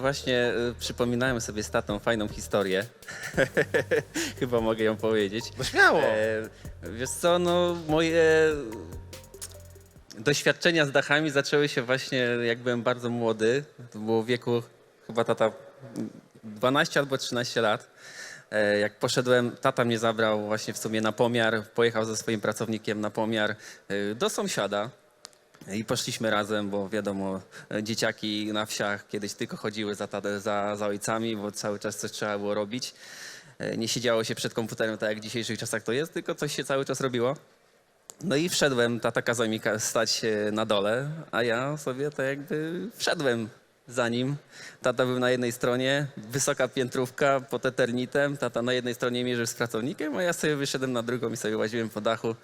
właśnie y, przypominałem sobie z tatą fajną historię. Chyba mogę ją powiedzieć. No śmiało. E, wiesz co, no moje doświadczenia z dachami zaczęły się właśnie jak byłem bardzo młody. To było w wieku chyba tata 12 albo 13 lat. E, Jak poszedłem, tata mnie zabrał właśnie w sumie na pomiar, pojechał ze swoim pracownikiem na pomiar e, do sąsiada. I poszliśmy razem, bo wiadomo, e, dzieciaki na wsiach kiedyś tylko chodziły za, za, za ojcami, bo cały czas coś trzeba było robić. E, Nie siedziało się przed komputerem tak jak w dzisiejszych czasach to jest, tylko coś się cały czas robiło. No i wszedłem, tata kazał mi stać na dole, a ja sobie tak jakby wszedłem za nim. Tata był na jednej stronie, wysoka piętrówka pod eternitem, tata na jednej stronie mierzył z pracownikiem, a ja sobie wyszedłem na drugą i sobie łaziłem po dachu.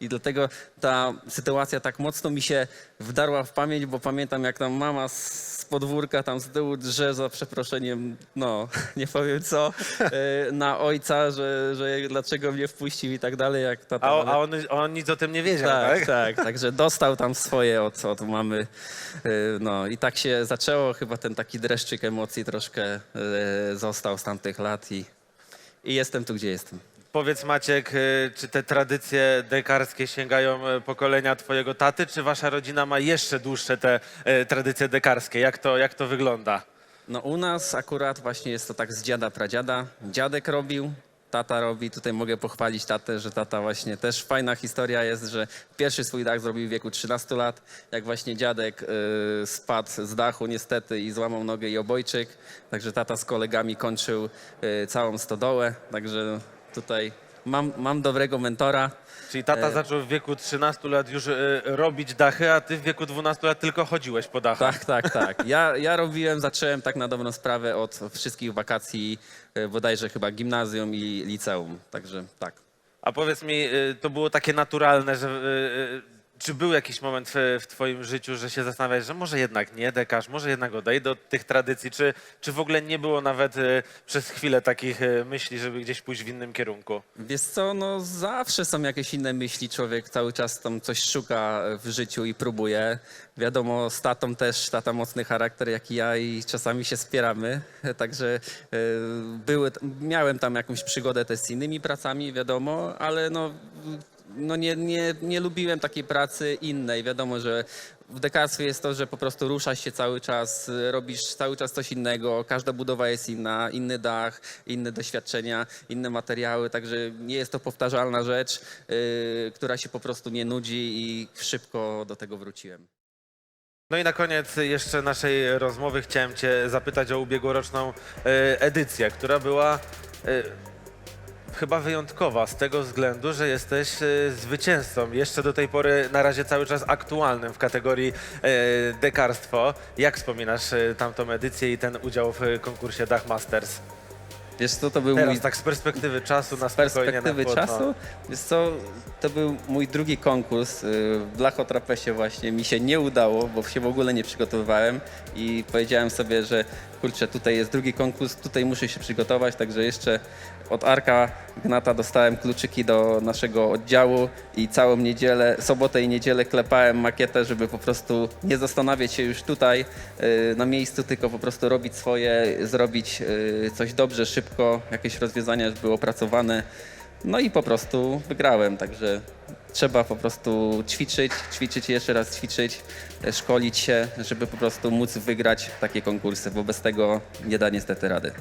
I dlatego ta sytuacja tak mocno mi się wdarła w pamięć, bo pamiętam jak tam mama z podwórka tam z tyłu drze za przeproszeniem, no nie powiem co, e, na ojca, że, że dlaczego mnie wpuścił i tak dalej, jak tata... A, a on, on nic o tym nie wiedział, tak, tak? tak, także dostał tam swoje od, od mamy. Yy, No i tak się zaczęło, chyba ten taki dreszczyk emocji troszkę yy, został z tamtych lat i, i jestem tu, gdzie jestem. Powiedz Maciek, y, czy te tradycje dekarskie sięgają y, pokolenia twojego taty, czy wasza rodzina ma jeszcze dłuższe te y, tradycje dekarskie? Jak to, jak to wygląda? No u nas akurat właśnie jest to tak z dziada, pradziada. Dziadek robił, tata robi. Tutaj mogę pochwalić tatę, że tata właśnie też fajna historia jest, że pierwszy swój dach zrobił w wieku 13 lat. Jak właśnie dziadek y, spadł z dachu niestety i złamał nogę i obojczyk. Także tata z kolegami kończył y, całą stodołę. Także tutaj mam, mam dobrego mentora. Czyli tata E. zaczął w wieku 13 lat już y, robić dachy, a ty w wieku 12 lat tylko chodziłeś po dachach. Tak, tak, tak. Ja, ja robiłem, zacząłem tak na dobrą sprawę od wszystkich wakacji, y, bodajże chyba gimnazjum i liceum. Także tak. A powiedz mi, y, to było takie naturalne, że y, y, czy był jakiś moment w, w twoim życiu, że się zastanawiałeś, że może jednak nie dekarz, może jednak odejdę od tych tradycji, czy, czy w ogóle nie było nawet y, przez chwilę takich y, myśli, żeby gdzieś pójść w innym kierunku? Wiesz co, no zawsze są jakieś inne myśli, człowiek cały czas tam coś szuka w życiu i próbuje. Wiadomo, z tatą też, tata mocny charakter jak i ja i czasami się spieramy, także y, były, miałem tam jakąś przygodę też z innymi pracami, wiadomo, ale no, no nie, nie, nie lubiłem takiej pracy innej. Wiadomo, że w dekarstwie jest to, że po prostu ruszasz się cały czas, y, robisz cały czas coś innego, każda budowa jest inna, inny dach, inne doświadczenia, inne materiały, także nie jest to powtarzalna rzecz, y, która się po prostu nie nudzi i szybko do tego wróciłem. No i na koniec jeszcze naszej rozmowy chciałem cię zapytać o ubiegłoroczną e, edycję, która była e, chyba wyjątkowa z tego względu, że jesteś e, zwycięzcą, jeszcze do tej pory na razie cały czas aktualnym w kategorii e, dekarstwo. Jak wspominasz e, tamtą edycję i ten udział w e, konkursie Dach Masters? Wiesz co, to był Teraz mój... tak z perspektywy czasu na Z spokojnie perspektywy na chłodno. czasu, wiesz co, to był mój drugi konkurs. y, W Blachotrapesie właśnie mi się nie udało, bo się w ogóle nie przygotowywałem i powiedziałem sobie, że kurczę, tutaj jest drugi konkurs, tutaj muszę się przygotować, także jeszcze od Arka Gnata dostałem kluczyki do naszego oddziału i całą niedzielę, sobotę i niedzielę klepałem makietę, żeby po prostu nie zastanawiać się już tutaj y, na miejscu, tylko po prostu robić swoje, zrobić y, coś dobrze, szybko, jakieś rozwiązania już były opracowane. No i po prostu wygrałem, także trzeba po prostu ćwiczyć, ćwiczyć jeszcze raz ćwiczyć, e, szkolić się, żeby po prostu móc wygrać takie konkursy, bo bez tego nie da niestety rady.